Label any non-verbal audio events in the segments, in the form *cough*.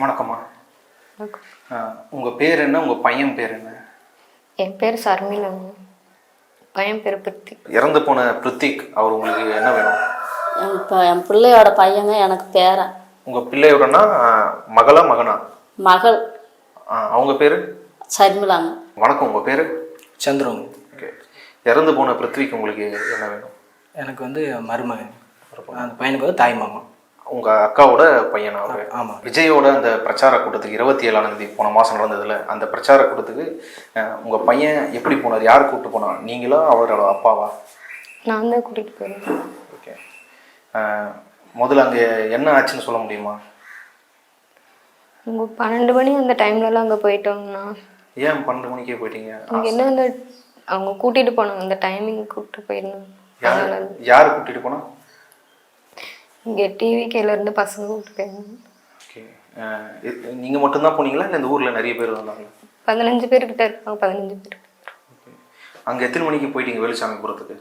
வணக்கம்மா. உங்கள் பேர் என்ன? உங்கள் பையன் பேர் என்ன? என் பேர் சர்மிளாங்க பையன் பேர் பிரித்தி இறந்து போன பிரித்திக் அவர் உங்களுக்கு என்ன வேணும்? இப்போ என் பிள்ளையோட பையங்க எனக்கு பேரன் உங்கள் பிள்ளையோடனா மகளா மகனா? மகள். அவங்க பேர்? சர்மிளாங்க. வணக்கம் உங்கள் பேர்? சந்திரன் ஓகே. இறந்து போன பிருத்விக்கு உங்களுக்கு என்ன வேணும்? எனக்கு வந்து மருமகன். அந்த பையனுக்கு வந்து தாய் மாமா. உங்கள் அக்காவோட பையனா அவர்? ஆமாம் விஜயோட அந்த பிரச்சார கூட்டத்துக்கு இருபத்தி ஏழாம் தேதி போன மாதம் நடந்ததுல அந்த பிரச்சார கூட்டத்துக்கு உங்கள் பையன் எப்படி போனார்? யார் கூப்பிட்டு போனா? நீங்களா அவரோட அப்பாவா? நான் தான் கூட்டிகிட்டு போயிருந்தேன். ஓகே. முதல்ல அங்கே என்ன ஆச்சுன்னு சொல்ல முடியுமா? உங்கள் பன்னெண்டு மணி அந்த டைம்லலாம் அங்கே போயிட்டோங்கண்ணா. ஏன் பன்னெண்டு மணிக்கே போயிட்டீங்க? இங்கே என்ன அந்த அவங்க கூட்டிகிட்டு போனாங்க அந்த டைமிங் கூப்பிட்டு போயிருந்தாங்க யார் யார் கூட்டிட்டு போனா? இங்கே டிவி இருந்து பசங்க போயிருந்தாங்க ஓகே நீங்கள் மட்டும்தான் போனீங்களா? இல்லை இந்த ஊரில் நிறைய பேர் வந்தாங்க பதினஞ்சு பேர்கிட்ட இருப்பாங்க பதினஞ்சு பேர். அங்கே எத்தனை மணிக்கு போயிட்டீங்க வேலுசாமிபுரத்துக்கு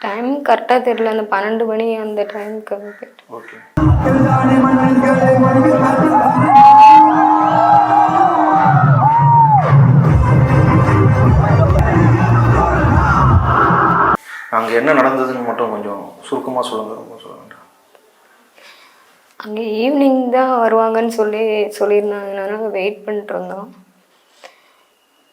டைம் கரெக்டாக தெரியல அந்த பன்னெண்டு மணி அந்த டைமுக்கு ஓகே அங்கே என்ன நடந்ததுன்னு மட்டும் கொஞ்சம் சுருக்கமாக சொல்லுங்க ரொம்ப சொல்ல வேண்டாம் அங்கே ஈவினிங் தான் சொல்லி சொல்லியிருந்தாங்க நாங்கள் வெயிட் பண்ணிட்டு இருந்தோம்.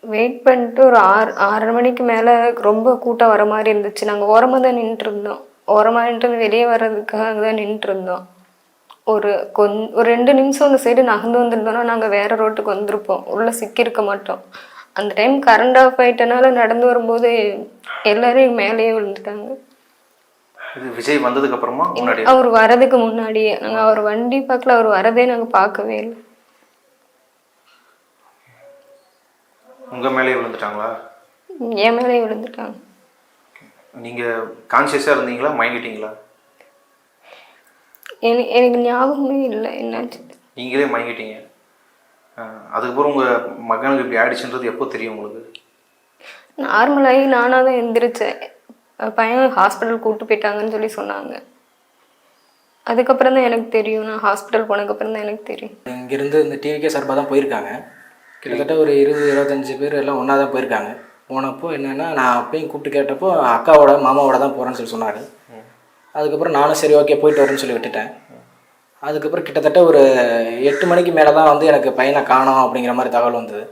வெயிட் பண்ணிட்டு ஒரு ஆறு ஆறரை மணிக்கு மேலே ரொம்ப கூட்டம் வர மாதிரி இருந்துச்சு. நாங்கள் ஓரமாக தான் நின்றுட்டு இருந்தோம். ஓரமாக நின்று வெளியே வர்றதுக்காக தான் நின்றுட்டு இருந்தோம். ஒரு கொந் ஒரு ரெண்டு நிமிஷம் அந்த சைடு நகர்ந்து வந்திருந்தோம்னா நாங்கள் வேற ரோட்டுக்கு வந்திருப்போம். உள்ளே சிக்கியிருக்க மாட்டோம். அந்த டைம் கரண்ட் ஆஃப் ஆயிட்டனால நடந்து வரும்போது எல்லோரும் மேலேயே விழுந்துட்டாங்க. இது விஜய் வந்ததுக்கு அப்புறமா முன்னாடி அவர் வரதுக்கு முன்னாடியே நாங்க அவர் வண்டி பார்க்கல அவர் வரதே நாங்க பார்க்கவே இல்லை. உங்க மேலேயே விழுந்துட்டாங்களா? என் மேலே விழுந்துட்டாங்க. நீங்க கான்சியஸா இருந்தீங்களா? மயங்கிட்டீங்களா? எனக்கு ஞாபகமே இல்லை. என்னாச்சு? நீங்களே மயங்கிட்டீங்க. அதுக்கப்புறம் உங்க மகனுக்கு இப்படி ஆயிடுச்சுன்றது எப்போ தெரியும் உங்களுக்கு? நார்மலாகி நானாக தான் எந்திரிச்சேன். பையன் ஹாஸ்பிட்டல் கூப்பிட்டு போயிட்டாங்கன்னு சொல்லி சொன்னாங்க. அதுக்கப்புறம் தான் எனக்கு தெரியும். நான் ஹாஸ்பிட்டல் போனதுக்கப்புறம் தான் எனக்கு தெரியும். இங்கேருந்து இந்த டிவிக்கே சார்பாக தான் போயிருக்காங்க. கிட்டத்தட்ட ஒரு இருபது இருபத்தஞ்சு பேர் எல்லாம் ஒன்றா தான் போயிருக்காங்க. போனப்போ என்னென்னா நான் அப்பயும் கூப்பிட்டு கேட்டப்போ அக்காவோட மாமாவோட தான் போகிறேன்னு சொல்லி சொன்னார். அதுக்கப்புறம் நானும் சரி ஓகே போயிட்டு வரேன்னு சொல்லி விட்டுட்டேன். அதுக்கப்புறம் கிட்டத்தட்ட ஒரு எட்டு மணிக்கு மேலே தான் வந்து எனக்கு பையனை காணோம் அப்படிங்கிற மாதிரி தகவல் வந்தது.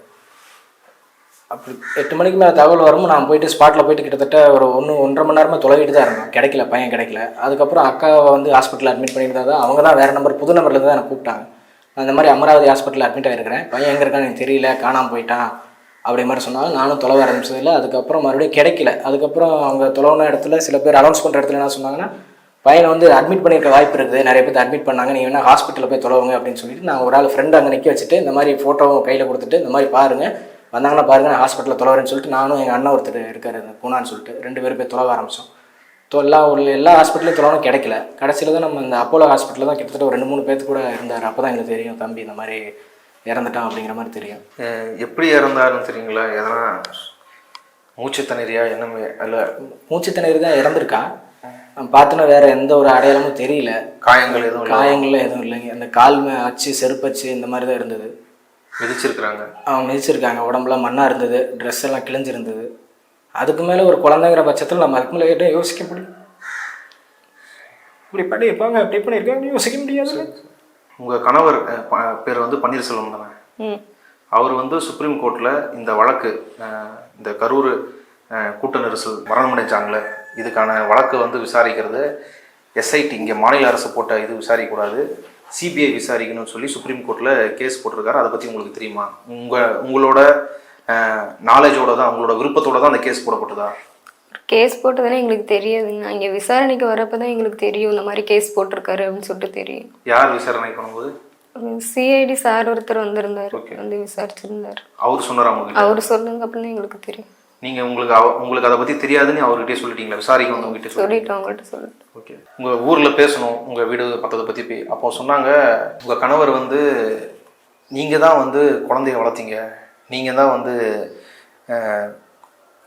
அப்படி எட்டு மணிக்கு மேலே தகவல் வரும்போது நான் போயிட்டு ஸ்பாட்டில் போயிட்டு கிட்டத்தட்ட ஒரு ஒன்று ஒன்றரை மணி நேரமாக தொலைவிட்டு தான் இருந்தேன். கிடைக்கல பையன் கிடைக்கல. அதுக்கப்புறம் அக்காவை வந்து ஹாஸ்பிட்டலில் அட்மிட் பண்ணியிருந்தா தான் அவங்க தான் வேறு நம்பர் புது நம்பர்லேருந்து தான் எனக்கு கூப்பிட்டாங்க. நான் இந்த மாதிரி அமராவதி ஹாஸ்பிட்டலில் அட்மிட் ஆகிருக்கிறேன் பையன் எங்கே இருக்கான்னு எனக்கு தெரியல காணாமல் போயிட்டான் அப்படி மாதிரி சொன்னாங்க. நானும் தொலைவ ஆரம்பிச்சதில்ல. அதுக்கப்புறம் மறுபடியும் கிடைக்கல. அதுக்கப்புறம் அவங்க தொலைவுன இடத்துல சில பேர் அனௌன்ஸ் பண்ணுற இடத்துல என்ன சொன்னாங்கன்னா பையனை வந்து அட்மிட் பண்ணியிருக்க வாய்ப்பு இருக்குது. நிறைய பேர் அட்மிட் பண்ணாங்க. நீங்கள் வேணால் ஹாஸ்பிட்டலில் போய் தொலைவுங்க அப்படின்னு சொல்லிட்டு நான் ஒரு ஆள் ஃப்ரெண்ட் அங்கே நிற்க வச்சுட்டு இந்த மாதிரி ஃபோட்டோவும் கையில் கொடுத்துட்டு இந்த மாதிரி பாருங்கள் வந்தாங்கன்னா பாருங்க நான் ஹாஸ்பிட்டலில் தொலைவரேன்னு சொல்லிட்டு நானும் எங்கள் அண்ணன் ஒருத்தர் இருக்காரு பூனான்னு சொல்லிட்டு. ரெண்டு பேரும் போய் தொலைவ ஆரம்பித்தோம் எல்லா ஒரு எல்லா ஹாஸ்பிட்டலையும் தொலைவனும் கிடைக்கல. கடைசியில் தான் நம்ம இந்த அப்போலோ ஹாஸ்பிட்டலில் தான் கிட்டத்தட்ட ஒரு ரெண்டு மூணு பேர்த்து கூட இருந்தார். அப்போ தான் எங்களுக்கு தெரியும் தம்பி இந்த மாதிரி இறந்துட்டான் அப்படிங்கிற மாதிரி தெரியும். எப்படி இறந்தாருன்னு தெரியுங்களா? எதனா மூச்சு திணறியா என்னமே இல்லை? மூச்சு திணறி தான் இறந்துருக்கான் பார்த்தோன்னா வேற எந்த ஒரு அடையாளமும் தெரியல. காயங்கள் எதுவும் காயங்கள்லாம் எதுவும் இல்லைங்க. அந்த கால் அச்சு செருப்பச்சு இந்த மாதிரி தான் இருந்தது. மிதிச்சிருக்கிறாங்க. அவங்க மிதிச்சிருக்காங்க. உடம்புலாம் மண்ணாக இருந்தது ட்ரெஸ் எல்லாம் கிழிஞ்சிருந்தது. அதுக்கு மேலே ஒரு குழந்தைங்கிற பட்சத்தில் நம்ம அதுக்கு மேலே எதுவும் யோசிக்க முடியும் இப்படி பண்ணியிருப்பாங்க அப்படி பண்ணியிருக்காங்க யோசிக்க முடியாது. உங்கள் கணவர் பேர் வந்து பன்னீர்செல்வம் தானே? ம். அவர் வந்து சுப்ரீம் கோர்ட்டில் இந்த வழக்கு இந்த கரூர் கூட்ட நெரிசல் மரணமடைஞ்சாங்களே இதுக்கான வழக்கு வந்து விசாரிக்கிறது. எஸ்ஐடி இங்கே மாநில அரசு போட்ட இது விசாரிக்கக்கூடாது. சிபிஐ விசாரிக்கணும்னு சொல்லி சுப்ரீம் கோர்ட்டில் கேஸ் போட்டிருக்காரு. அதை பற்றி உங்களுக்கு தெரியுமா? உங்கள் உங்களோட நாலேஜோட தான் உங்களோட விருப்பத்தோட தான் அந்த கேஸ் போடப்பட்டதா? கேஸ் போட்டதுன்னா எங்களுக்கு தெரியாதுங்க இங்கே விசாரணைக்கு வரப்போ தான் எங்களுக்கு தெரியும் இந்த மாதிரி கேஸ் போட்டிருக்காரு அப்படின்னு சொல்லிட்டு தெரியும். யார் விசாரணை பண்ணும்போது? சிஐடி சார் ஒருத்தர் வந்திருந்தாரு. வந்து விசாரிச்சிருந்தாரு. அவர் சொன்னார் அவர் சொல்லுங்க அப்படின்னு எங்களுக்கு தெரியும். நீங்கள் உங்களுக்கு அவ- உங்களுக்கு அதை பற்றி தெரியாதுன்னு அவர்கிட்டயே சொல்லிட்டீங்களா? விசாரிக்க வந்தவங்ககிட்ட சொல்லி சொல்லிட்டு அவங்கள்ட்ட சொல்லிட்டு ஓகே. உங்கள் ஊரில் பேசணும் உங்கள் வீடு பத்ததை பற்றி பே அப்போ சொன்னாங்க உங்கள் கணவர் வந்து நீங்கள் தான் வந்து குழந்தைய வளர்த்தீங்க. நீங்கள் தான் வந்து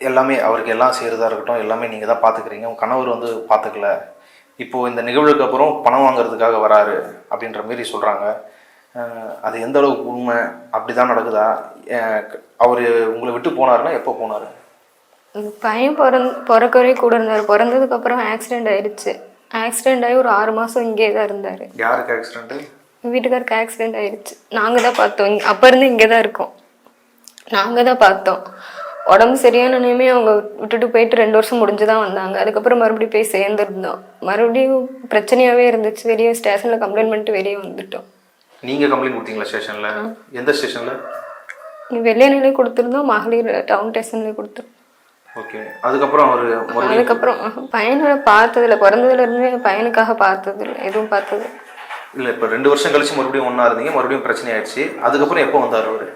எல்லாமே அவருக்கு எல்லாம் செய்கிறதா இருக்கட்டும் எல்லாமே நீங்கள் தான் பார்த்துக்கிறீங்க உங்கள் கணவர் வந்து பார்த்துக்கல இப்போது இந்த நிகழ்வுக்கு அப்புறம் பணம் வாங்குறதுக்காக வராரு அப்படின்ற மாரி சொல்கிறாங்க அது எந்த அளவுக்கு உண்மை? அப்படிதான் நடக்குதா? அவர் உங்களை விட்டு போனாருன்னா எப்போ போனாரு? இந்த பையன் பிறந் பிறக்கவே கூட இருந்தார். பிறந்ததுக்கப்புறம் ஆக்சிடெண்ட் ஆயிடுச்சு. ஆக்சிடெண்ட் ஆகி ஒரு ஆறு மாதம் இங்கே தான் இருந்தார். யாருக்கு ஆக்சிடென்ட்டு வீட்டுக்காருக்கு ஆக்சிடெண்ட் ஆயிடுச்சு. நாங்கள் தான் பார்த்தோம். இங்க- அப்ப இருந்து இங்கே தான் இருக்கோம். நாங்கள் தான் பார்த்தோம். உடம்பு சரியானனையுமே அவங்க விட்டுட்டு போயிட்டு ரெண்டு வருஷம் முடிஞ்சு தான் வந்தாங்க. அதுக்கப்புறம் மறுபடியும் போய் சேர்ந்துருந்தோம். மறுபடியும் பிரச்சனையாகவே இருந்துச்சு. வெளியே ஸ்டேஷனில் கம்ப்ளைண்ட் பண்ணிட்டு வெளியே வந்துட்டோம். நீங்கள் கம்ப்ளைண்ட் கொடுத்தீங்களா ஸ்டேஷனில்? எந்த ஸ்டேஷனில்? இங்க வெள்ளையனிலே கொடுத்துருந்தோம். மகளிர் டவுன் ஸ்டேஷன்லேயே கொடுத்துருந்தோம். ஓகே அதுக்கப்புறம் அவர் அதுக்கப்புறம் பையனோட பார்த்ததில்ல. பிறந்ததுல இருந்தே பையனுக்காக பார்த்ததில்ல. எதுவும் பார்த்தது இல்லை இப்போ ரெண்டு வருஷம் கழிச்சு மறுபடியும் ஒன்றா இருந்தீங்க. மறுபடியும் பிரச்சனை ஆயிடுச்சு. அதுக்கப்புறம் எப்போ வந்தார் அவர்?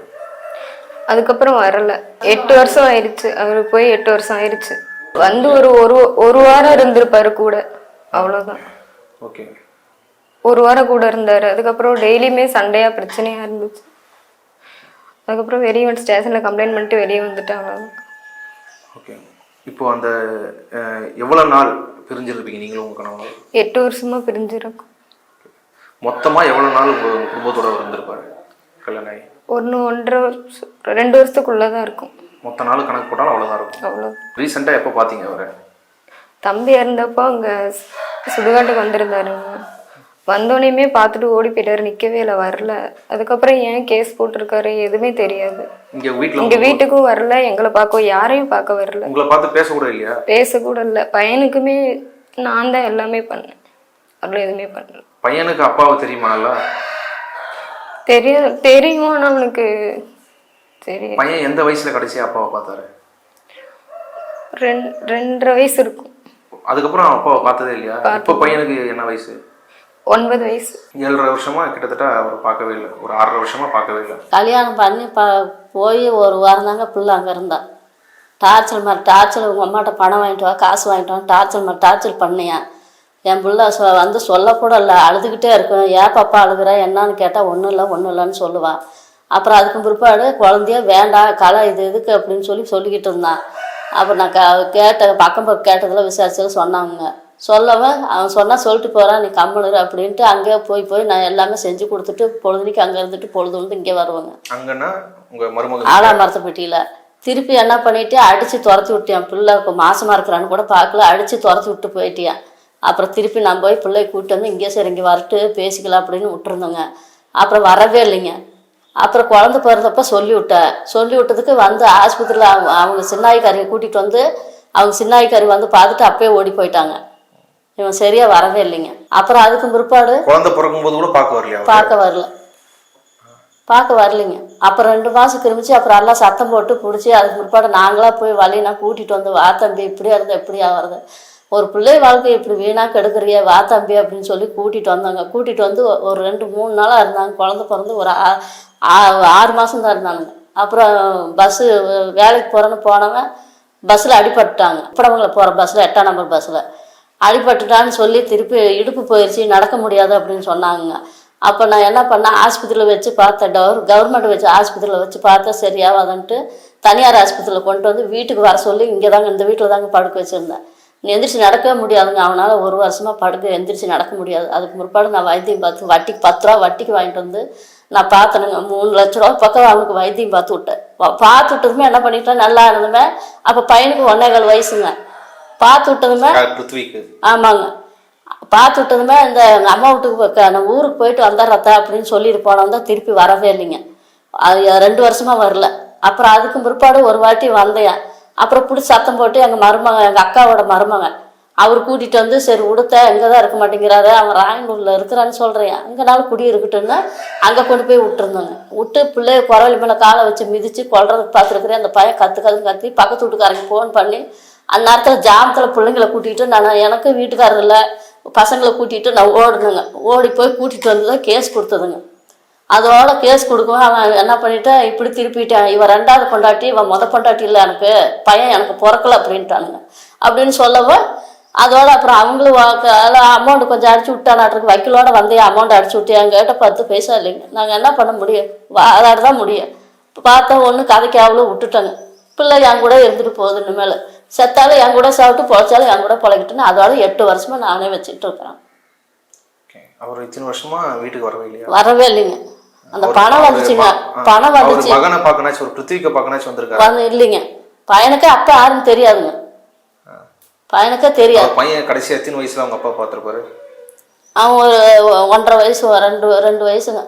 அதுக்கப்புறம் வரல. எட்டு வருஷம் ஆயிடுச்சு. அவர் போய் எட்டு வருஷம் ஆயிடுச்சு. வந்து ஒரு ஒரு ஒரு வாரம் இருந்திருப்பாரு கூட. அவ்வளோதான் ஓகே ஒரு வாரம் கூட இருந்தார். அதுக்கப்புறம் டெய்லியுமே சண்டையாக பிரச்சனையாக இருந்துச்சு. அதுக்கப்புறம் வெளியே வந்து ஸ்டேஷனில் கம்ப்ளைண்ட் பண்ணிட்டு வெளியே வந்துட்டேன் அவ்வளோதான் ஓகே. இப்போ அந்த அஹ், எவ்வளவு நாள் பிரிஞ்சிருப்பீங்க? நீங்களும் உங்க கணவனும் எட்டு வருஷமாக பிரிஞ்சிருக்கும். மொத்தமா எவ்வளவு நாள் குடும்பத்தோட இருந்திருப்பாரு? கல்யாணம் ஒன்று ஒன்றரை வருஷம் ரெண்டு வருஷத்துக்குள்ளே தான் இருக்கும். மொத்த நாள் கணக்கு போட்டாலும் அவ்வளவுதான் இருக்கும். அவ்வளோ ரீசெண்டாக எப்போ பார்த்தீங்க அவரை? தம்பி இறந்தப்போ அங்கே சுடுகாட்டுக்கு வந்திருந்தாருங்க. வந்தோடனேயுமே பார்த்துட்டு ஓடி போயிட்டாரு நிற்கவே இல்லை வரல. அதுக்கப்புறம் ஏன் கேஸ் போட்டிருக்காரு எதுவுமே தெரியாது. இங்க வீட்டில் இங்க வீட்டுக்கும் வரல எங்களை பார்க்க யாரையும் பார்க்க வரல. உங்களை பார்த்து பேசக்கூட இல்லையா? பேசக்கூட இல்லை. பையனுக்குமே நான் தான் எல்லாமே பண்ணேன். அவளும் எதுவுமே பண்ணல. பையனுக்கு அப்பாவை தெரியுமா நல்லா? தெரிய தெரியும் ஆனால் அவனுக்கு சரி பையன் எந்த வயசுல கடைசியா அப்பாவை பார்த்தாரு? ரெண் ரெண்டரை வயசு இருக்கும். அதுக்கப்புறம் அப்பாவை பார்த்ததே இல்லையா? இப்போ பையனுக்கு என்ன வயசு? ஒன்பது வயசு. ஏழரை வருஷமா கிட்டத்தட்ட அவரை பார்க்கவே இல்லை. ஒரு ஆறரை வருஷமா பார்க்கவே இல்லை. கல்யாணம் பண்ணி ப போய் ஒரு வாரம் தாங்க பிள்ளை அங்கே இருந்தா. டார்ச்சர் மாதிரி டார்ச்சர் உங்கள் அம்மாட்ட பணம் வாங்கிட்டு வா காசு வாங்கிட்டு வா டார்ச்சர் மாதிரி டார்ச்சர் பண்ணியான் என் பிள்ளை சொ வந்து சொல்லக்கூட இல்லை அழுதுகிட்டே இருக்கும் ஏன் பாப்பா அழுகுற? என்னன்னு கேட்டால் ஒன்றும் இல்லை ஒன்றும் இல்லைன்னு சொல்லுவான் அப்புறம் அதுக்கு பிற்பாடு குழந்தைய வேண்டாம் கலை இது எதுக்கு அப்படின்னு சொல்லி சொல்லிக்கிட்டு இருந்தான் அப்புறம் நான் க கேட்ட பக்கம் பக்கம் கேட்டதில் விசாரிச்சது சொன்னாங்க. சொல்லவன் அவன் சொன்னால் சொல்லிட்டு போகிறான் நீ கம்மனுரு அப்படின்ட்டு அங்கேயே போய் போய் நான் எல்லாமே செஞ்சு கொடுத்துட்டு பொழுதுனிக்கு அங்கே இருந்துட்டு பொழுது வந்து இங்கே வருவாங்க. அங்கன்னா உங்க மருமகன் ஆலாமரத்தைப்பட்டியில் திருப்பி என்ன பண்ணிட்டு அடித்து துரத்தி விட்டியான். பிள்ளை மாசமாக இருக்கிறான்னு கூட பார்க்கல. அடித்து துரத்தி விட்டு போயிட்டியான். அப்புறம் திருப்பி நான் போய் பிள்ளைய கூப்பிட்டு வந்து இங்கே சரி இங்கே வரட்டு பேசிக்கலாம் அப்படின்னு விட்டுருந்தோங்க. அப்புறம் வரவே இல்லைங்க. அப்புறம் குழந்தை பிறந்தப்ப சொல்லி விட்டேன் சொல்லி விட்டதுக்கு வந்து ஆஸ்பத்திரியில் அவங்க அவங்க சின்னாய்க்காரியை கூட்டிகிட்டு வந்து அவங்க சின்னாய்க்காரி வந்து பார்த்துட்டு அப்பயே ஓடி போயிட்டாங்க. இவன் சரியாக வரவே இல்லைங்க. அப்புறம் அதுக்கு பிற்பாடு குழந்தை பிறக்கும் போது கூட பார்க்க வரலையா அவரு? பார்க்க வரல. பார்க்க வரலைங்க. அப்புறம் ரெண்டு மாதம் கிருமிச்சு அப்புறம் எல்லாம் சத்தம் போட்டு பிடிச்சி அதுக்கு பிற்பாடு நாங்களாக போய் வழினா கூட்டிகிட்டு வந்து வா தம்பி இப்படியா இருந்த எப்படியா வருது ஒரு பிள்ளை வாழ்க்கை இப்படி வீணாக கெடுக்குறிய வா தம்பி அப்படின்னு சொல்லி கூட்டிகிட்டு வந்தாங்க. கூட்டிகிட்டு வந்து ஒரு ரெண்டு மூணு நாளாக இருந்தாங்க. குழந்த பிறந்து ஒரு ஆறு மாதம் தான் இருந்தானுங்க. அப்புறம் பஸ்ஸு வேலைக்கு போகிறேன்னு போனவன் பஸ்ஸில் அடிபட்டுட்டாங்க. அப்புறவங்களை போகிற பஸ்ஸில் எட்டாம் நம்பர் பஸ்ஸில் அடிபட்டுட்டான்னு சொல்லி திருப்பி இடுப்பு போயிடுச்சு நடக்க முடியாது அப்படின்னு சொன்னாங்க. அப்போ நான் என்ன பண்ணேன்? ஆஸ்பத்திரியில் வச்சு பார்த்தேன். டவர் கவர்மெண்ட் வச்சு ஆஸ்பத்திரியில் வச்சு பார்த்தா சரியாகாதுன்ட்டு தனியார் ஆஸ்பத்திரியில் கொண்டு வந்து வீட்டுக்கு வர சொல்லி இங்கே தாங்க இந்த வீட்டில் தாங்க படுக்க வச்சுருந்தேன். நீ எந்திரிச்சு நடக்கவே முடியாதுங்க. அவனால் ஒரு வருஷமாக படுக்க எந்திரிச்சு நடக்க முடியாது. அதுக்கு முற்பாடு நான் வைத்தியம் பார்த்து வட்டிக்கு பத்து ரூபா வட்டிக்கு வாங்கிட்டு வந்து நான் பார்த்தனுங்க. மூணு லட்ச ரூபா பக்கம் அவனுக்கு வைத்தியம் பார்த்து விட்டேன். பார்த்து விட்டதுமே என்ன பண்ணிட்டேன்? நல்லா இருந்ததுமே அப்போ பையனுக்கு ஒன்னே கால் வயசுங்க. பார்த்து விட்டதுமே ஆமாங்க. பார்த்து விட்டதுமே இந்த எங்கள் அம்மா வீட்டுக்கு நான் ஊருக்கு போயிட்டு வந்துடுறத்தா அப்படின்னு சொல்லிட்டு தான் திருப்பி வரவே இல்லைங்க. அது ரெண்டு வருஷமா வரல. அப்புறம் அதுக்கும் பிற்பாடு ஒரு வாட்டி வந்தேன். அப்புறம் பிடிச்சி சத்தம் போட்டு எங்கள் மருமகன் எங்கள் அக்காவோட மருமகன் அவர் கூட்டிகிட்டு வந்து சரி உடுத்த இங்கே தான் இருக்க மாட்டேங்கிறாரு. அவன் ராயனூரில் இருக்கிறான்னு சொல்கிறேன் அங்கேனாலும் குடி இருக்கட்டுன்னு அங்கே கொண்டு போய் விட்டுருந்தாங்க. விட்டு பிள்ளைய குரவழி மேலே காலை வச்சு மிதித்து கொல்றதுக்கு பார்த்துருக்குறேன். அந்த பையன் கற்று கற்று கத்தி பக்கத்து வீட்டுக்காரங்க ஃபோன் பண்ணி அந்த நேரத்தில் ஜாமத்தில் பிள்ளைங்களை கூட்டிகிட்டு நான் எனக்கு வீட்டுக்காரர் இல்லை பசங்களை கூட்டிகிட்டு நான் ஓடுனேங்க. ஓடி போய் கூட்டிகிட்டு வந்து கேஸ் கொடுத்ததுங்க. அதோட கேஸ் கொடுக்கவும் அவன் என்ன பண்ணிட்டேன் இப்படி திருப்பிட்டான். இவன் ரெண்டாவது பொண்டாட்டி இவன் முத பொண்டாட்டி இல்லை எனக்கு பையன் எனக்கு பிறக்கல அப்படின்ட்டானுங்க. அப்படின்னு சொல்லவும் அதோட அப்புறம் அவங்களும் அமௌண்ட் கொஞ்சம் அடிச்சு விட்டானாட்டுருக்கு. வக்கீலோட வந்தே அமௌண்ட் அடிச்சு விட்டு என்கிட்ட பத்து பைசா இல்லைங்க. நாங்கள் என்ன பண்ண முடியும்? வாதாட தான் முடியும். பார்த்தா ஒன்று கதைக்கு அவ்வளோ விட்டுட்டாங்க. பிள்ளை என் கூட இருந்துட்டு போகுது இனிமேல். செத்தாலும் என் கூட சாப்பிட்டு பொழைச்சாலும் என் கூட பொழைக்கிட்டுன்னு அதோட எட்டு வருஷமா நானே வச்சுட்டு இருக்கிறேன். அவர் இத்தனை வருஷமா வீட்டுக்கு வரவே இல்லையா? வரவே இல்லைங்க. அந்த பணம் வந்துச்சுங்க. பணம் வந்துச்சு. மகனை பார்க்கனாச்சும் ஒரு பிருத்திவிக்க பார்க்கனாச்சும் வந்திருக்காரு. வந்து இல்லைங்க. பையனுக்கே அப்பா யாருன்னு தெரியாதுங்க. பையனுக்கே தெரியாது. பையன் கடைசி எத்தனை வயசுல அவங்க அப்பா பார்த்திருப்பாரு? அவன் ஒரு ஒன்றரை வயசு ரெண்டு ரெண்டு வயசுங்க.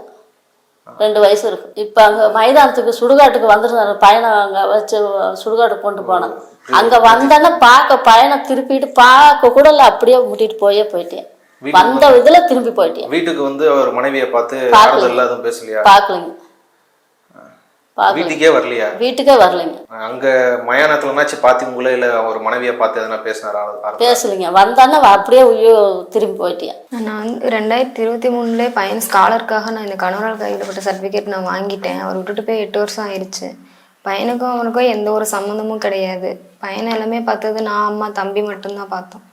ரெண்டு வயசு இருக்கு. இப்போ அங்கே மைதானத்துக்கு சுடுகாட்டுக்கு வந்துருந்தாரு பையனை அங்கே வச்சு சுடுகாட்டுக்கு கொண்டு போனேன். அங்கே வந்தேன்னா பார்க்க பையனை திருப்பிட்டு பார்க்க கூட இல்லை. அப்படியே முட்டிட்டு போயே போயிட்டேன். வந்த இதில் திரும்பி போயிட்டேன். வீட்டுக்கு வந்து அவர் மனைவியை பார்த்து பார்க்கல. ஆறுதல் எதுவும் பேசலையா? பார்க்கலைங்க. பார்க்கல வீட்டுக்கே வரலையா? வீட்டுக்கே வரலைங்க. அங்க மயானத்துலனாச்சும் பாத்தீங்களா? இல்ல அவர் மனைவியை பார்த்து எதனா பேசினாரா? பேசலைங்க. வந்தான்னா அப்படியே ஐயோ திரும்பி போயிட்டேன் நான் வந்து ரெண்டாயிரத்தி இருபத்தி மூணுலேயே பையன் ஸ்காலருக்காக நான் இந்த கணவரால் கைவிடப்பட்ட சர்டிஃபிகேட் நான் வாங்கிட்டேன். அவர் விட்டுட்டு போய் எட்டு வருஷம் ஆயிடுச்சு பையனுக்கும் அவனுக்கும் எந்த ஒரு சம்மந்தமும் கிடையாது. பையனை எல்லாமே பார்த்தது நான் அம்மா தம்பி மட்டும்தான் பார்த்தோம்.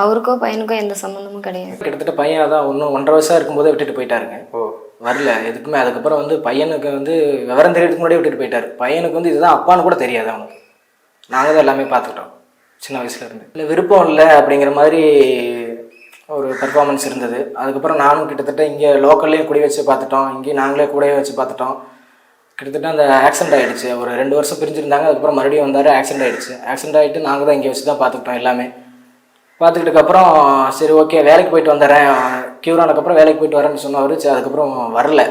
அவருக்கோ பையனுக்கோ எந்த சம்மந்தமும் கிடையாது. கிட்டத்தட்ட பையன் அதான் ஒன்றும் ஒன்றரை வயசாக இருக்கும்போதே விட்டுட்டு போயிட்டாருங்க. ஓ. வரல. எதுக்குமே. அதுக்கப்புறம் வந்து பையனுக்கு வந்து விவரம் தெரியறதுக்கு முன்னாடியே விட்டுட்டு போயிட்டார். பையனுக்கு வந்து இதுதான் அப்பான்னு கூட தெரியாது அவனுக்கு. நாங்கள் தான் எல்லாமே பார்த்துக்கிட்டோம் சின்ன வயசுலேருந்து இல்லை விருப்பம் இல்லை அப்படிங்கிற மாதிரி ஒரு பர்ஃபார்மன்ஸ் இருந்தது. அதுக்கப்புறம் நானும் கிட்டத்தட்ட இங்கே லோக்கல்லையும் குடி வச்சு பார்த்துட்டோம். இங்கேயும் நாங்களே கூடவே வச்சு பார்த்துட்டோம். கிட்டத்தட்ட அந்த ஆக்சிடென்ட் ஆகிடுச்சு ஒரு ரெண்டு வருஷம் பிரிஞ்சிருந்தாங்க. அதுக்கப்புறம் மறுபடியும் வந்தார் ஆக்சிடென்ட் ஆகிடுச்சு ஆக்சிடென்ட் ஆகிட்டு நாங்கள் தான் இங்கே வச்சு தான் பார்த்துக்கிட்டோம் எல்லாமே. பார்த்துக்கிட்டதுக்கப்புறம் சரி ஓகே வேலைக்கு போயிட்டு வந்துடுறேன். க்யூர் ஆனதுக்கப்புறம் வேலைக்கு போயிட்டு வரேன்னு சொன்னவர் சரி அதுக்கப்புறம் வரல.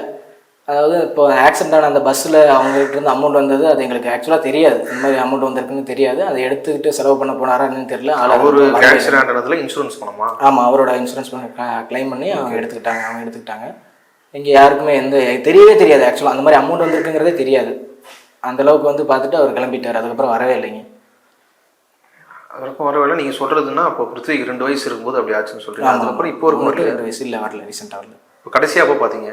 அதாவது இப்போ ஆக்சிடென்ட் ஆன அந்த பஸ்ஸில் அவங்ககிட்ட இருந்து அமௌண்ட் வந்தது அது எங்களுக்கு ஆக்சுவலாக தெரியாது. இந்த மாதிரி அமௌண்ட் வந்திருக்குன்னு தெரியாது. அதை எடுத்துக்கிட்டு செலவு பண்ண போனாரா என்னன்னு தெரியல. அவரு. ஆக்சிடென்ட் இன்சூரன்ஸ் பணமா ஆமாம் அவரோட இன்சூரன்ஸ் பண்ண க்ளைம் பண்ணி அவங்க எடுத்துக்கிட்டாங்க. அவங்க எடுத்துக்கிட்டாங்க. இங்கே யாருக்குமே எந்த தெரியவே தெரியாது ஆக்சுவலாக அந்த மாதிரி அமௌண்ட் வந்திருக்குங்கிறதே தெரியாது. அந்த அளவுக்கு வந்து பார்த்துட்டு அவர் கிளம்பிட்டார். அதுக்கப்புறம் வரவே இல்லைங்க. அதற்கும் வரவில்லை நீங்க சொல்றதுன்னா அப்போ பிருத்திவிக்கு ரெண்டு வயசு இருக்கும்போது அப்படி ஆச்சுன்னு ஆமா. அதுக்கப்புறம் இப்போ அவருக்கு வரல ரெண்டு வயசு இல்லை வரல ரீசெண்டாக வரல. இப்போ கடைசியா அப்போ பாத்தீங்க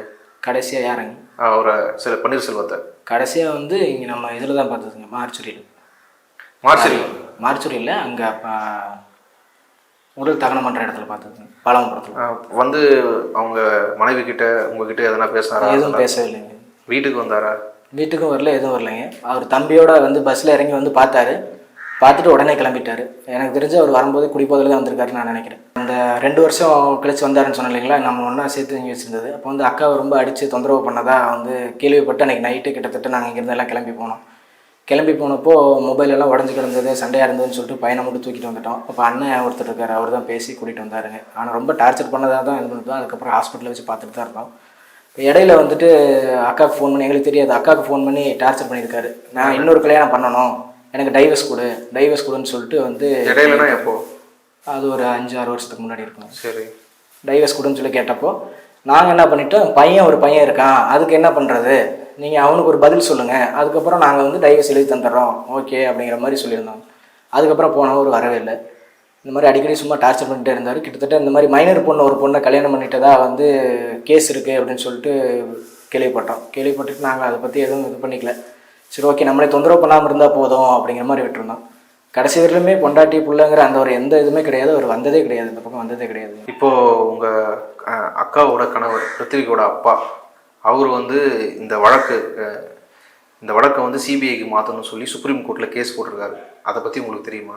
கடைசியாக யாருங்க? அவரை சில பன்னீர்செல்வத்தை கடைசியாக வந்து இங்கே நம்ம இதில் தான் பார்த்ததுங்க மார்ச்சுரியில். மார்ச்சரி மார்ச்சுரியில் அங்கே உடல் தகனம் பண்ணுற இடத்துல பார்த்ததுங்க பாலமபுரத்தில் வந்து அவங்க மனைவி கிட்ட உங்ககிட்ட எதனா பேசினாரா? எதுவும் பேசவே இல்லைங்க வீட்டுக்கு வந்தாரா? வீட்டுக்கும் வரல எதுவும் வரலைங்க. அவர் தம்பியோட வந்து பஸ்ஸில் இறங்கி வந்து பார்த்தாரு. பார்த்துட்டு உடனே கிளம்பிட்டாரு. எனக்கு தெரிஞ்சு அவர் வரும்போது குடிப்போதில் தான் வந்திருக்காருன்னு நான் நினைக்கிறேன். அந்த ரெண்டு வருஷம் கழிச்சு வந்தாருன்னு சொன்னேன் இல்லைங்களா? நம்ம ஒன்றா சேர்த்து இங்கே வச்சுருந்தது. அப்போ வந்து அக்காவை ரொம்ப அடித்து தொந்தரவு பண்ணதாக வந்து கேள்விப்பட்டு அன்றைக்கி நைட்டு கிட்டத்தட்ட நாங்கள் இங்கேருந்து எல்லாம் கிளம்பி போனோம். கிளம்பி போனப்போ மொபைல் எல்லாம் உடஞ்சி கிடந்தது சண்டையாக இருந்ததுன்னு சொல்லிட்டு பையனை மட்டும் தூக்கிட்டு வந்துட்டோம். அப்போ அண்ணன் ஒருத்தர் இருக்கார் அவர் தான் பேசி கூட்டிகிட்டு வந்தாருங்க. ஆனால் ரொம்ப டார்ச்சர் பண்ணதாக தான் இது பண்ணுறோம் அதுக்கப்புறம் ஹாஸ்பிட்டலில் வச்சு பார்த்துட்டு தான் இருந்தோம். இப்போ இடையில வந்துட்டு அக்காவுக்கு ஃபோன் பண்ணி எங்களுக்கு தெரியாது அக்காவுக்கு ஃபோன் பண்ணி டார்ச்சர் பண்ணியிருக்காரு. நான் இன்னொரு கல்யாணம் பண்ணணும். எனக்கு டைவர்ஸ் கொடு டைவர்ஸ் கொடுன்னு சொல்லிட்டு வந்து இடையிலனா எப்போ? அது ஒரு அஞ்சு ஆறு வருஷத்துக்கு முன்னாடி இருக்கும். சரி. டைவர்ஸ் கொடுன்னு சொல்லி கேட்டப்போ நாங்கள் என்ன பண்ணிட்டோம் பையன் ஒரு பையன் இருக்கான் அதுக்கு என்ன பண்ணுறது நீங்கள் அவனுக்கு ஒரு பதில் சொல்லுங்கள் அதுக்கப்புறம் நாங்கள் வந்து டைவர்ஸ் எழுதி தந்துடுறோம். ஓகே அப்படிங்கிற மாதிரி சொல்லியிருந்தோம். அதுக்கப்புறம் போனவர் வரவே இல்லை. இந்த மாதிரி அடிக்கடி சும்மா டார்ச்சர் பண்ணிட்டே இருந்தார். கிட்டத்தட்ட இந்த மாதிரி மைனர் பொண்ணு ஒரு பொண்ணை கல்யாணம் பண்ணிட்டதா வந்து கேஸ் இருக்குது அப்படின்னு சொல்லிட்டு கேள்விப்பட்டோம். கேள்விப்பட்டுட்டு நாங்கள் அதை பற்றி எதுவும் இது பண்ணிக்கல. சரி ஓகே நம்மளே தொந்தரவு பண்ணாமல் இருந்தால் போதும் அப்படிங்கிற மாதிரி விட்டுருந்தோம். கடைசி வரையிலுமே பொண்டாட்டி பிள்ளைங்கிற அந்த ஒரு எந்த இதுவுமே கிடையாது. அவர் வந்ததே கிடையாது. இந்த பக்கம் வந்ததே கிடையாது. இப்போது உங்கள் அக்காவோட கணவர் பிருத்திவிக்கோட அப்பா அவர் வந்து இந்த வழக்கு இந்த வழக்கை வந்து சிபிஐக்கு மாற்றணும்னு சொல்லி சுப்ரீம் கோர்ட்டில் கேஸ் போட்டிருக்காரு. அதை பற்றி உங்களுக்கு தெரியுமா?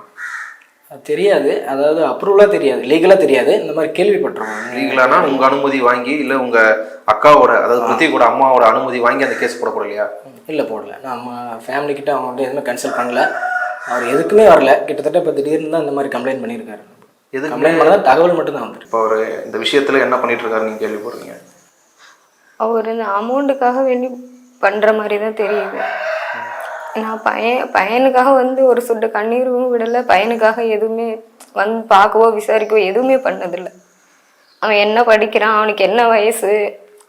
தெரியாது. அதாவது அப்ரூவலாக தெரியாது. லீகலாக தெரியாது. இந்த மாதிரி கேள்விப்பட்டிருக்கோம். லீகலானா உங்க அனுமதி வாங்கி இல்ல உங்க அக்காவோட அதாவது பிருத்திவிக்கோட அம்மாவோட அனுமதி வாங்கி அந்த கேஸ் போடப்படலையா இல்லை போடல. நம்ம ஃபேமிலி கிட்ட அவங்க வந்து எதுவுமே கன்சல்ட் பண்ணல. அவர் எதுக்குமே வரல. கிட்டத்தட்ட இப்போ திடீர்னு தான் இந்த மாதிரி கம்ப்ளைண்ட் பண்ணியிருக்காரு. எதுக்குமே- கம்ப்ளைண்ட் பண்ணதான் தகவல் மட்டும் தான் வந்துருக்கு. இப்போ அவர் இந்த விஷயத்துல என்ன பண்ணிட்டு இருக்காரு நீங்க கேள்விப்படுறீங்க? அவர் இந்த அமௌண்ட்டுக்காக வேண்டி பண்ணுற மாதிரி தான் தெரியுது. நான் பையன் பையனுக்காக வந்து ஒரு சொட்டு கண்ணீரும் விடலை பையனுக்காக எதுவுமே வந்து பார்க்கவோ விசாரிக்கவோ எதுவுமே பண்ணதில்லை. அவன் என்ன படிக்கிறான் அவனுக்கு என்ன வயசு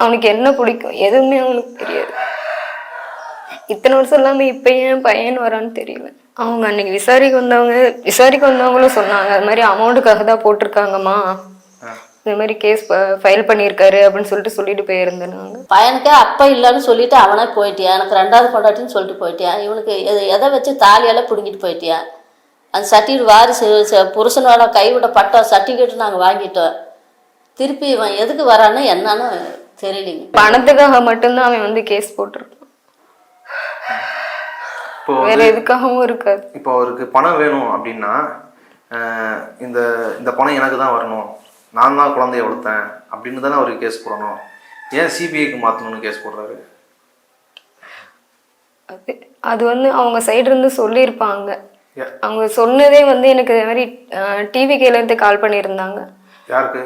அவனுக்கு என்ன பிடிக்கும் எதுவுமே அவனுக்கு தெரியாது. இத்தனை வருஷம் இல்லாமல் இப்போ ஏன் பையன் வரான்னு தெரியல. அவங்க அன்னைக்கு விசாரிக்க வந்தவங்க விசாரிக்க வந்தவங்களும் சொன்னாங்க அது மாதிரி அமௌண்ட்டுக்காக தான் போட்டிருக்காங்கம்மா. இந்த மாதிரி கேஸ் ஃபைல் பண்ணியிருக்காரு அப்படின்னு சொல்லிட்டு சொல்லிட்டு போயிருந்தேன் நாங்கள் பையனுக்கே அப்பா இல்லைன்னு சொல்லிட்டு அவனே போயிட்டியா? எனக்கு ரெண்டாவது பொண்டாட்டின்னு சொல்லிட்டு போயிட்டியா? இவனுக்கு எதை எதை வச்சு தாலியெல்லாம் பிடுங்கிட்டு போயிட்டியா? அந்த சர்டிஃபிகேட் வாரிசு ச- புருஷனோட கைவிட பட்ட சர்டிஃபிகேட் நாங்கள் வாங்கிட்டோம். திருப்பி இவன் எதுக்கு வரான்னு என்னன்னு தெரியலைங்க. பணத்துக்காக மட்டும்தான் அவன் வந்து கேஸ் போட்டிருக்கான். வேற எதுக்காகவும் இருக்காது. இப்போ அவருக்கு பணம் வேணும் அப்படின்னா இந்த இந்த பணம் எனக்கு தான் வரணும். நான் தான் குழந்தைய வளர்த்தேன் அப்படின்னு தானே அவருக்கு கேஸ் போடணும். ஏன் சிபிஐக்கு மாற்றணும்னு கேஸ் போடுறாரு? அது அது வந்து அவங்க சைடு இருந்து சொல்லியிருப்பாங்க. அவங்க சொன்னதே வந்து எனக்கு இது மாதிரி டிவி இருந்து கால் பண்ணியிருந்தாங்க. யாருக்கு?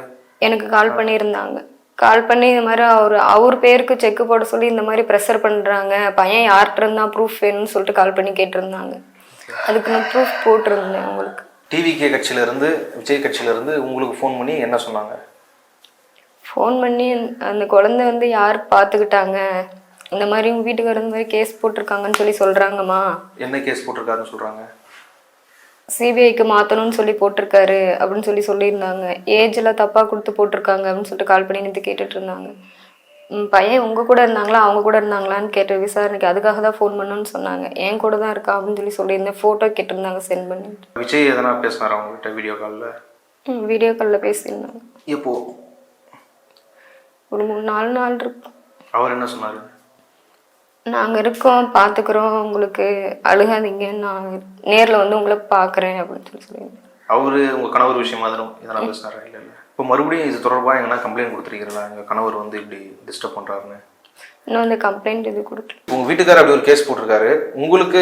எனக்கு கால் பண்ணியிருந்தாங்க. கால் பண்ணி இந்த மாதிரி அவர் அவர் பேருக்கு செக் போட சொல்லி இந்த மாதிரி ப்ரெஷர் பண்ணுறாங்க பையன் யார்கிட்ட இருந்தா ப்ரூஃப் வேணும்னு சொல்லிட்டு கால் பண்ணி கேட்டிருந்தாங்க. அதுக்கு நான் ப்ரூஃப் போட்டிருந்தேன் உங்களுக்கு டிவிகே கட்சியிலேருந்து விஜய் கட்சியிலேருந்து உங்களுக்கு ஃபோன் பண்ணி என்ன சொன்னாங்க? ஃபோன் பண்ணி அந்த குழந்தை வந்து யார் பார்த்துக்கிட்டாங்க? இந்த மாதிரி உங்கள் வீட்டுக்காரர் இந்த மாதிரி கேஸ் போட்டிருக்காங்கன்னு சொல்லி சொல்கிறாங்கம்மா என்ன கேஸ் போட்டிருக்காருன்னு சொல்கிறாங்க சிபிஐக்கு மாற்றணும்னு சொல்லி போட்டிருக்காரு அப்படின்னு சொல்லி சொல்லியிருந்தாங்க. ஏஜில் தப்பாக கொடுத்து போட்டிருக்காங்க அப்படின்னு சொல்லிட்டு கால் பண்ணி நேற்று கேட்டுட்டு இருந்தாங்க. பையன் உங்கள் கூட இருந்தாங்களா அவங்க கூட இருந்தாங்களான்னு கேட்டு விசாரணைக்கு அதுக்காக தான் ஃபோன் பண்ணணும்னு சொன்னாங்க. என் கூட தான் இருக்கா அப்படின்னு சொல்லி சொல்லியிருந்தேன். ஃபோட்டோ கேட்டிருந்தாங்க சென்ட் பண்ணிட்டு. விஜய் எதனா பேசினாரா அவங்ககிட்ட வீடியோ காலில் ம், வீடியோ காலில் பேசியிருந்தாங்க. எப்போ? ஒரு மூணு நாலு நாள் இருக்கும் அவர் என்ன சொன்னார்? நாங்கள் இருக்கோம் பார்த்துக்குறோம் உங்களுக்கு அழுகாதீங்க நான் நேரில் வந்து உங்களை பார்க்குறேன் அப்படின்னு சொல்லி சொல்லியிருந்தேன். அவர் உங்கள் கணவர் விஷயமா தான் இதெல்லாம் பேசினாரா? இல்லை இல்லை. இப்போ மறுபடியும் இது தொடர்பாக எங்கன்னா கம்ப்ளைண்ட் கொடுத்துருக்கீங்களா? எங்கள் கணவர் வந்து இப்படி டிஸ்டர்ப் பண்ணுறாருன்னு இன்னும் வந்து கம்ப்ளைண்ட் இது கொடுக்கல. உங்கள் வீட்டுக்காரர் அப்படி ஒரு கேஸ் போட்டிருக்காரு. உங்களுக்கு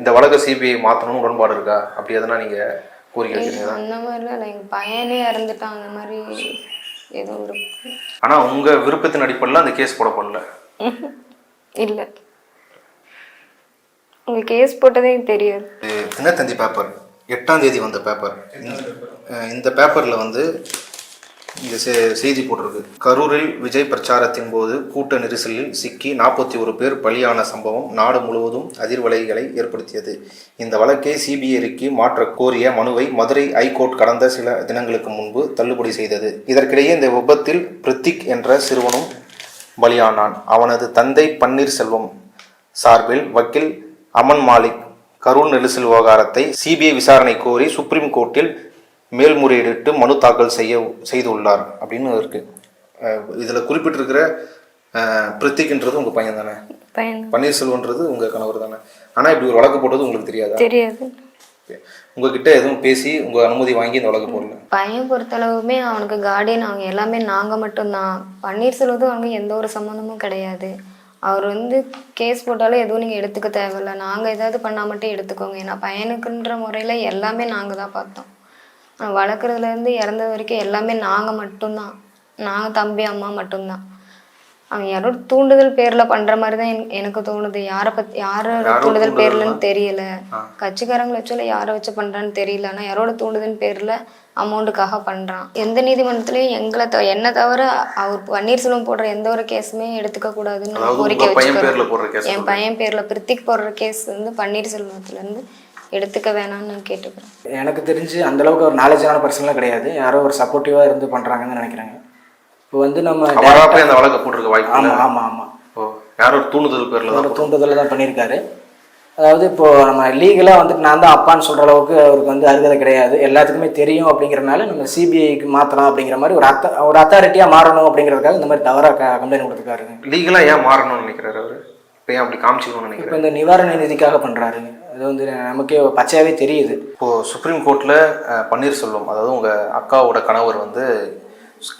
இந்த வழக்கை சிபிஐ மாற்றணும்னு உடன்பாடு இருக்கா? அப்படி எதனா நீங்கள் கோரிக்கை வைக்கிறீங்களா அந்த மாதிரிலாம் இல்லை. எங்கள் பையனே இறந்துட்டான். அந்த மாதிரி ஏதோ ஒரு ஆனால் உங்கள் விருப்பத்தின் அடிப்படையில் அந்த கேஸ் போடப்படல. *laughs* இல்லை. உங்க கேஸ் போட்டதே எனக்கு தெரியாது. இது தினத்தந்தி பேப்பர் எட்டாம் தேதி வந்த பேப்பர் இந்த- பேப்பரில் வந்து இந்த செ- செய்தி போட்டிருக்கு. கரூரில் விஜய் பிரச்சாரத்தின் போது கூட்ட நெரிசலில் சிக்கி நாற்பத்தி ஒரு பேர் பலியான சம்பவம் நாடு முழுவதும் அதிர்வலைகளை ஏற்படுத்தியது. இந்த வழக்கை சிபிஐக்கு மாற்ற கோரிய மனுவை மதுரை ஐகோர்ட் கடந்த சில தினங்களுக்கு முன்பு தள்ளுபடி செய்தது. இதற்கிடையே இந்த விபத்தில் பிரித்திக் என்ற சிறுவனும் பலியானான். அவனது தந்தை பன்னீர்செல்வம் சார்பில் வக்கீல் அமன் மாலிக் கரூர் நெரிசல் விவகாரத்தை சிபிஐ விசாரணை கோரி சுப்ரீம் கோர்ட்டில் மேல்முறையீட்டு மனு தாக்கல் செய்ய செய்துள்ளார் அப்படின்னு இருக்கு. இதுல குறிப்பிட்டிருக்கிற பிரித்திக்ன்றது உங்க பையன் தானே? பையன். பன்னீர்செல்வன்றது உங்க கணவர் தானே? ஆனா இப்படி ஒரு வழக்கு போட்டது உங்களுக்கு தெரியாதா? தெரியாது. உங்ககிட்ட எதுவும் பேசி உங்க அனுமதி வாங்கி இந்த வழக்கு போடல? பையன் பொறுத்தளவுமே அவனுக்கு கார்டியன் அவங்க எல்லாமே நாங்கள் மட்டும்தான். பன்னீர்செல்வத்தும் அவனுக்கு எந்த ஒரு சம்மந்தமும் கிடையாது. அவர் வந்து கேஸ் போட்டாலும் எதுவும் நீங்கள் எடுத்துக்க தேவையில்ல. நாங்கள் ஏதாவது பண்ணால் மட்டும் எடுத்துக்கோங்க. ஏன்னா பையனுக்குன்ற முறையில் எல்லாமே நாங்கள் தான் பார்த்தோம். வளர்க்குறதுலேருந்து இறந்தது வரைக்கும் எல்லாமே நாங்கள் மட்டும்தான். நாங்கள் தம்பி அம்மா மட்டும்தான். அவன் யாரோட தூண்டுதல் பேரில் பண்ணுற மாதிரி தான் எனக்கு- எனக்கு தோணுது. யாரை பற்றி யாரோட யாரோ தூண்டுதல் பேர்லன்னு? தெரியல. கட்சிக்காரங்களை வச்சு யாரை வச்சு பண்ணுறான்னு தெரியல. ஆனால் யாரோட தூண்டுதல் பேரில் அமௌண்ட்டுக்காக பண்ணுறான் எந்த நீதிமன்றத்துலையும் எங்களை தவிர என்னை தவிர அவர் பன்னீர்செல்வம் போடுற எந்த ஒரு கேஸுமே எடுத்துக்க கூடாதுன்னு கோரிக்கை கேஸ் என் பையன் பேரில் பிரித்திக் போடுற கேஸ் வந்து பன்னீர்செல்வத்துலேருந்து எடுத்துக்க வேணாம்னு நான் கேட்டுக்கிறேன். எனக்கு தெரிஞ்சு அந்த அளவுக்கு ஒரு நாலேஜான பர்சன்லாம் கிடையாது. யாரோ ஒரு சப்போர்ட்டிவாக இருந்து பண்ணுறாங்கன்னு நினைக்கிறாங்க. இப்போ வந்து நம்ம அந்த வழக்கை போட்டிருக்க வாய்ப்பு ஆமாம் ஆமாம் ஆமாம் ஓ யாரோ ஒரு தூண்டுதல் பேர்ல ஒரு தூண்டுதலில் தான் பண்ணியிருக்காரு. அதாவது இப்போ நம்ம லீகலாக வந்துட்டு நான் தான் அப்பான்னு சொல்கிற அளவுக்கு அவருக்கு வந்து அருகதை கிடையாது. எல்லாத்துக்குமே தெரியும் அப்படிங்கிறனால நம்ம சிபிஐக்கு மாற்றலாம் அப்படிங்கிற மாதிரி ஒரு அத்த ஒரு அத்தாரிட்டியாக மாறணும் அப்படிங்கிறதுக்காக இந்த மாதிரி தவறாக கம்ப்ளைண்ட் கொடுத்துருக்காருங்க. லீகலா ஏன் மாறணும்னு நினைக்கிறாரு அவரு? இப்போ ஏன் அப்படி காமிச்சிக்கணும்னு இப்போ இந்த நிவாரண நிதிக்காக பண்ணுறாருங்க அது வந்து நமக்கே பச்சையாகவே தெரியுது. இப்போ சுப்ரீம் கோர்ட்டில் பன்னீர்செல்வம் அதாவது உங்கள் அக்காவோட கணவர் வந்து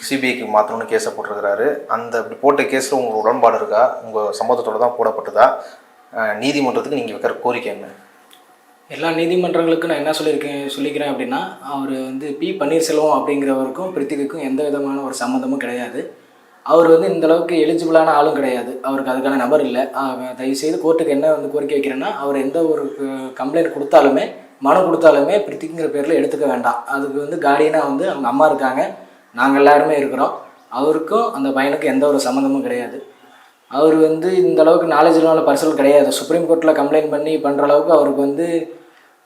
சிபிஐக்கு மாற்றணும்னு கேஸை போட்டிருக்கிறாரு. அந்த அப்படி போட்ட கேஸில் உங்கள் உடன்பாடு இருக்கா? உங்கள் சம்மதத்தோட தான் போடப்பட்டதா? நீதிமன்றத்துக்கு நீங்கள் வைக்கிற கோரிக்கை என்ன? எல்லா நீதிமன்றங்களுக்கும் நான் என்ன சொல்லியிருக்கேன் சொல்லிக்கிறேன் அப்படின்னா அவர் வந்து பி பன்னீர்செல்வம் அப்படிங்கிறவருக்கும் பிரித்திவிக்கும் எந்த விதமான ஒரு சம்மந்தமும் கிடையாது. அவர் வந்து இந்த அளவுக்கு எலிஜிபிளான ஆளும் கிடையாது. அவருக்கு அதுக்கான நபர் இல்லை. தயவுசெய்து கோர்ட்டுக்கு என்ன வந்து கோரிக்கை வைக்கிறேன்னா அவர் எந்த ஒரு கம்ப்ளைண்ட் கொடுத்தாலுமே மனு கொடுத்தாலுமே பிரித்திக்குங்கிற பேரில் எடுத்துக்க வேண்டாம். அதுக்கு வந்து கார்டியனாக வந்து அவங்க அம்மா இருக்காங்க. நாங்கள் எல்லாருமே இருக்கிறோம். அவருக்கும் அந்த பையனுக்கும் எந்த ஒரு சம்மந்தமும் கிடையாது. அவர் வந்து இந்த அளவுக்கு நாலேஜிலான பர்சன் கிடையாது. சுப்ரீம் கோர்ட்டில் கம்ப்ளைண்ட் பண்ணி பண்ணுற அளவுக்கு அவருக்கு வந்து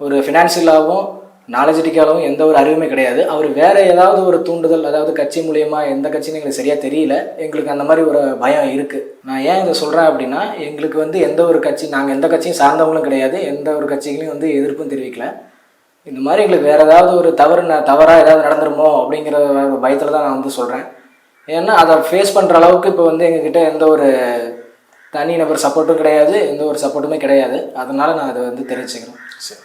ஒரு ஃபினான்ஷியலாகவும் நாலேஜிட்டிக்காகவும் எந்த ஒரு அறிவுமே கிடையாது. அவர் வேற ஏதாவது ஒரு தூண்டுதல் அதாவது கட்சி மூலியமாக எந்த கட்சின்னு எங்களுக்கு சரியாக தெரியல. எங்களுக்கு அந்த மாதிரி ஒரு பயம் இருக்குது நான் ஏன் இதை சொல்கிறேன் அப்படின்னா எங்களுக்கு வந்து எந்த ஒரு கட்சி நாங்கள் எந்த கட்சியும் சார்ந்தவங்களும் கிடையாது. எந்த ஒரு கட்சிகளையும் வந்து எதிர்ப்பும் தெரிவிக்கல. இந்த மாதிரி எங்களுக்கு வேறு ஏதாவது ஒரு தவறு நான் தவறாக ஏதாவது நடந்துருமோ அப்படிங்கிற ஒரு பயத்தில் தான் நான் வந்து சொல்கிறேன் ஏன்னா அதை ஃபேஸ் பண்ணுற அளவுக்கு இப்போ வந்து எங்ககிட்ட எந்த ஒரு தனி நபர் சப்போர்ட்டும் கிடையாது எந்த ஒரு சப்போர்ட்டுமே கிடையாது. அதனால் நான் அதை வந்து தெரிவிச்சுக்கிறேன். சரி.